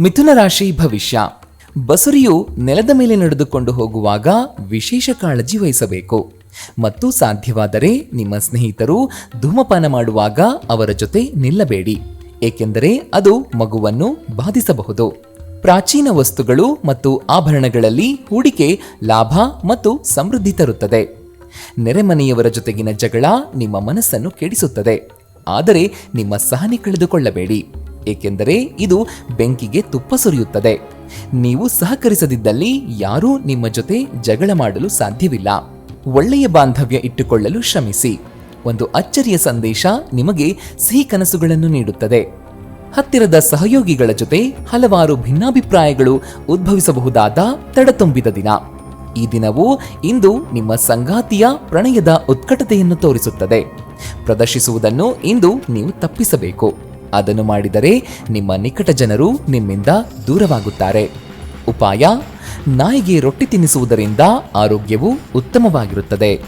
ಮಿಥುನ ರಾಶಿ ಭವಿಷ್ಯ. ಬಸುರಿಯು ನೆಲದ ಮೇಲೆ ನಡೆದುಕೊಂಡು ಹೋಗುವಾಗ ವಿಶೇಷ ಕಾಳಜಿ ವಹಿಸಬೇಕು. ಮತ್ತು ಸಾಧ್ಯವಾದರೆ ನಿಮ್ಮ ಸ್ನೇಹಿತರು ಧೂಮಪಾನ ಮಾಡುವಾಗ ಅವರ ಜೊತೆ ನಿಲ್ಲಬೇಡಿ. ಏಕೆಂದರೆ ಅದು ಮಗುವನ್ನು ಬಾಧಿಸಬಹುದು. ಪ್ರಾಚೀನ ವಸ್ತುಗಳು ಮತ್ತು ಆಭರಣಗಳಲ್ಲಿ ಹೂಡಿಕೆ ಲಾಭ ಮತ್ತು ಸಮೃದ್ಧಿ ತರುತ್ತದೆ. ನೆರೆಮನೆಯವರ ಜೊತೆಗಿನ ಜಗಳ ನಿಮ್ಮ ಮನಸ್ಸನ್ನು ಕೆಡಿಸುತ್ತದೆ. ಆದರೆ ನಿಮ್ಮ ಸಹನೆ ಕಳೆದುಕೊಳ್ಳಬೇಡಿ. ಏಕೆಂದರೆ ಇದು ಬೆಂಕಿಗೆ ತುಪ್ಪ ಸುರಿಯುತ್ತದೆ. ನೀವು ಸಹಕರಿಸದಿದ್ದಲ್ಲಿ ಯಾರೂ ನಿಮ್ಮ ಜೊತೆ ಜಗಳ ಮಾಡಲು ಸಾಧ್ಯವಿಲ್ಲ. ಒಳ್ಳೆಯ ಬಾಂಧವ್ಯ ಇಟ್ಟುಕೊಳ್ಳಲು ಶ್ರಮಿಸಿ. ಒಂದು ಅಚ್ಚರಿಯ ಸಂದೇಶ ನಿಮಗೆ ಸಿಹಿ ಕನಸುಗಳನ್ನು ನೀಡುತ್ತದೆ. ಹತ್ತಿರದ ಸಹಯೋಗಿಗಳ ಜೊತೆ ಹಲವಾರು ಭಿನ್ನಾಭಿಪ್ರಾಯಗಳು ಉದ್ಭವಿಸಬಹುದಾದ ತಡತುಂಬಿದ ದಿನ. ಈ ದಿನವು ಇಂದು ನಿಮ್ಮ ಸಂಗಾತಿಯ ಪ್ರಣಯದ ಉತ್ಕಟತೆಯನ್ನು ತೋರಿಸುತ್ತದೆ. ಪ್ರದರ್ಶಿಸುವುದನ್ನು ಇಂದು ನೀವು ತಪ್ಪಿಸಬೇಕು. ಅದನ್ನು ಮಾಡಿದರೆ ನಿಮ್ಮ ನಿಕಟ ಜನರು ನಿಮ್ಮಿಂದ ದೂರವಾಗುತ್ತಾರೆ. ಉಪಾಯ ನಾಯಿಗೆ ರೊಟ್ಟಿ ತಿನ್ನಿಸುವುದರಿಂದ ಆರೋಗ್ಯವು ಉತ್ತಮವಾಗಿರುತ್ತದೆ.